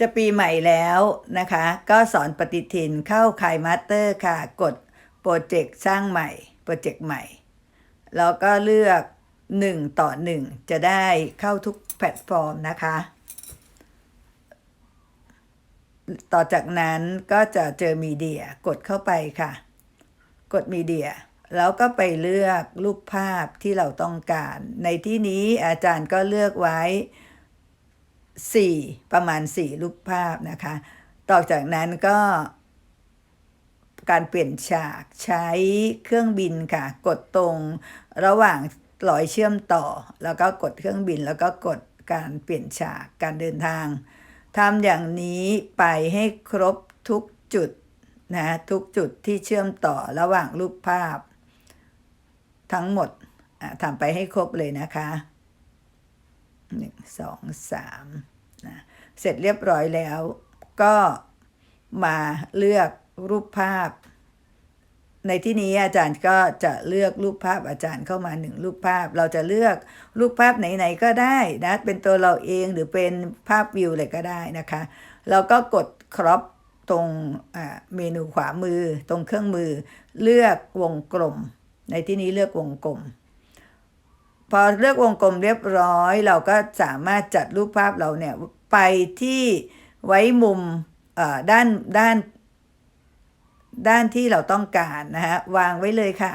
จะปีใหม่แล้วนะคะ ก็สอนปฏิทินเข้าคายมาสเตอร์ค่ะ กดโปรเจกต์สร้างใหม่โปรเจกต์ใหม่ แล้วก็เลือก 1 ต่อ 1 จะได้เข้าทุกแพลตฟอร์มนะคะ ต่อจากนั้นก็จะเจอมีเดียกดเข้าไปค่ะ กดมีเดียแล้วก็ไปเลือกรูปภาพที่เราต้องการ ในที่นี้อาจารย์ก็เลือกไว้ 4 ประมาณ 4 รูปภาพนะคะ ต่อจากนั้นก็การเปลี่ยนฉากใช้เครื่องบินค่ะ กดตรงระหว่างหลอยเชื่อมต่อ แล้วก็กดเครื่องบินแล้วก็กดการเปลี่ยนฉากการเดินทางทำอย่างนี้ไปให้ครบทุกจุดนะทุกจุดที่เชื่อมต่อระหว่างรูปภาพ ทั้งหมดทำไปให้ครบเลยนะคะ หนึ่งสองสามนะเสร็จเรียบร้อยแล้วก็มาเลือกรูปภาพ ในที่นี้อาจารย์ก็จะเลือกรูปภาพอาจารย์เข้ามาหนึ่งรูปภาพ เราจะเลือกรูปภาพไหนๆก็ได้นะเป็นตัวเราเองหรือเป็นภาพวิวอะไรก็ได้นะคะเราก็กดครอปตรงเมนูขวามือตรงเครื่องมือ เลือกวงกลม ในที่นี้เลือกวงกลม พอเลือกวงกลมเรียบร้อย เราก็สามารถจัดรูปภาพเราเนี่ยไปที่ไว้มุมเอ่อด้านด้านด้านที่เราต้องการนะฮะวางไว้เลยค่ะ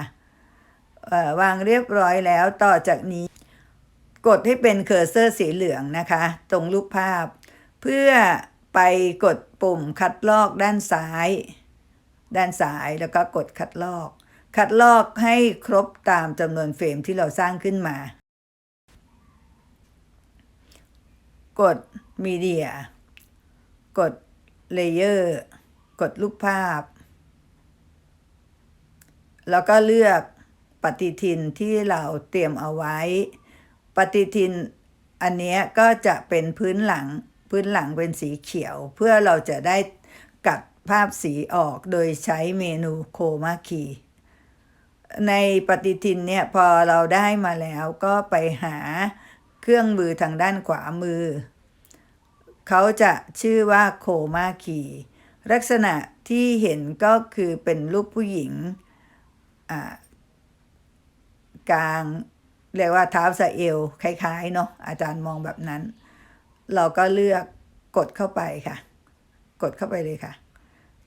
เอ่อวางเรียบร้อยแล้วต่อจากนี้ กดให้เป็นเคอร์เซอร์สีเหลืองนะคะ ตรงรูปภาพ เพื่อไปกดปุ่มคัดลอกด้านซ้าย ด้านซ้ายแล้วก็กดคัดลอก คัดลอกให้ครบตามจำนวนเฟรมที่เราสร้างขึ้นมา กดมีเดีย กดเลเยอร์ กดรูปภาพ แล้วก็เลือกปฏิทินที่เราเตรียมเอาไว้ ปฏิทินอันนี้ก็จะเป็นพื้นหลัง พื้นหลังเป็นสีเขียว เพื่อเราจะได้กัดภาพสีออกโดยใช้เมนูโคมาคี ในปฏิทินเนี่ยพอเราได้มาแล้วก็ไปหาเครื่องมือทางด้านขวามือ เขาจะชื่อว่าโคมาคีลักษณะที่เห็นก็คือเป็นรูปผู้หญิงกลางเรียกว่าเท้าสะเอวคล้ายๆเนาะอาจารย์มองแบบนั้น เราก็เลือกกดเข้าไปค่ะ กดเข้าไปเลยค่ะ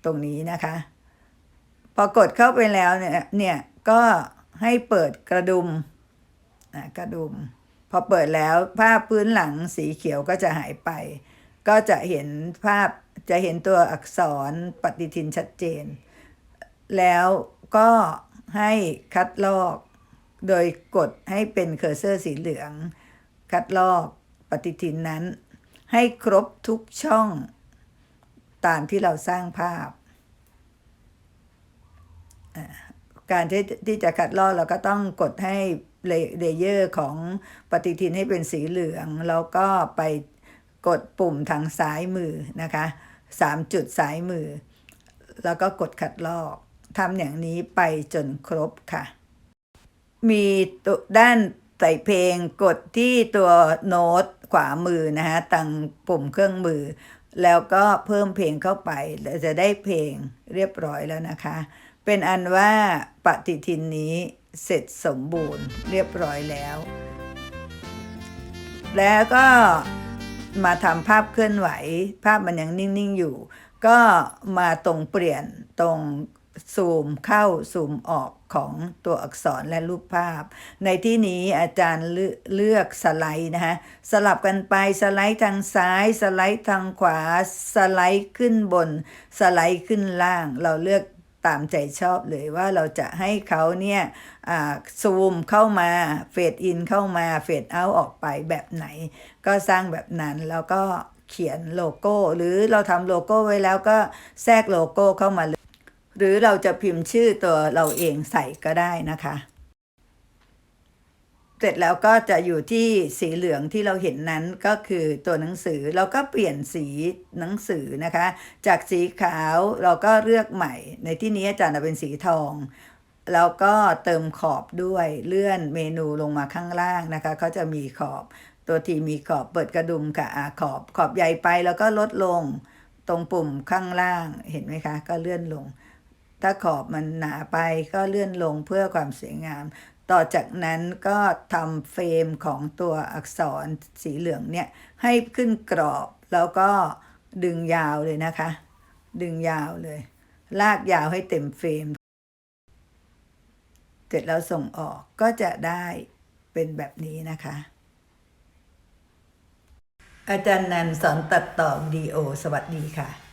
ตรงนี้นะคะ พอกดเข้าไปแล้วเนี่ยเนี่ย ก็ให้เปิดกระดุมอะกระดุม พอเปิดแล้วภาพพื้นหลังสีเขียวก็จะหายไป ก็จะเห็นภาพจะเห็นตัวอักษรปฏิทินชัดเจน แล้วก็ให้คัดลอก โดยกดให้เป็นเคอร์เซอร์สีเหลือง คัดลอกปฏิทินนั้น ให้ครบทุกช่องตามที่เราสร้างภาพ การที่ที่จะคัดลอกเราก็ต้องกดให้เลเยอร์ของปฏิทินให้เป็นสีเหลือง แล้วก็ไปกดปุ่มทางซ้ายมือนะคะสามจุดซ้ายมือ แล้วก็กดคัดลอกทำอย่างนี้ไปจนครบค่ะ มีตัวด้านใส่เพลงกดที่ตัวโน้ตขวามือนะฮะตังปุ่มเครื่องมือ แล้วก็เพิ่มเพลงเข้าไปจะได้เพลงเรียบร้อยแล้วนะคะ เป็นอันว่าปฏิทินนี้เสร็จสมบูรณ์เรียบร้อยแล้ว แล้วก็มาทำภาพเคลื่อนไหว ภาพมันยังนิ่ง ๆ อยู่ ก็มาตรงเปลี่ยนตรงซูมเข้าซูมออกของตัวอักษรและรูปภาพ ในที่นี้อาจารย์เลือกสไลด์นะฮะ สลับกันไปสไลด์ทางซ้าย สไลด์ทางขวา สไลด์ขึ้นบน สไลด์ขึ้นล่าง เราเลือก ตามใจชอบเลยว่าเราจะให้เขาเนี่ยซูมเข้ามาเฟดอินเข้ามาเฟดเอาออกไปแบบไหน ก็สร้างแบบนั้นแล้วก็เขียนโลโก้ หรือเราทำโลโก้ไว้แล้วก็แทรกโลโก้เข้ามาเลยหรือเราจะพิมพ์ชื่อตัวเราเองใส่ก็ได้นะคะ เสร็จแล้วก็จะอยู่ที่สีเหลืองที่เราเห็นนั้นก็คือตัวหนังสือเราก็เปลี่ยนสีหนังสือนะคะ จากสีขาวเราก็เลือกใหม่ ในที่นี้อาจารย์เป็นสีทองแล้วก็เติมขอบด้วยเลื่อนเมนูลงมาข้างล่างนะคะเขาจะมีขอบตัวทีมีขอบเปิดกระดุมค่ะขอบขอบใหญ่ไปแล้วก็ลดลงตรงปุ่มข้างล่างเห็นไหมคะ ก็เลื่อนลง ถ้าขอบมันหนาไปก็เลื่อนลงเพื่อความสวยงาม ต่อจากนั้นก็ทำเฟรมของตัวอักษรสีเหลืองเนี่ยให้ขึ้นกรอบแล้วก็ดึงยาวเลยนะคะ ดึงยาวเลย ลากยาวให้เต็มเฟรม เสร็จแล้วส่งออกก็จะได้เป็นแบบนี้นะคะ อาจารย์นันสอนตัดต่อวิดีโอสวัสดีค่ะ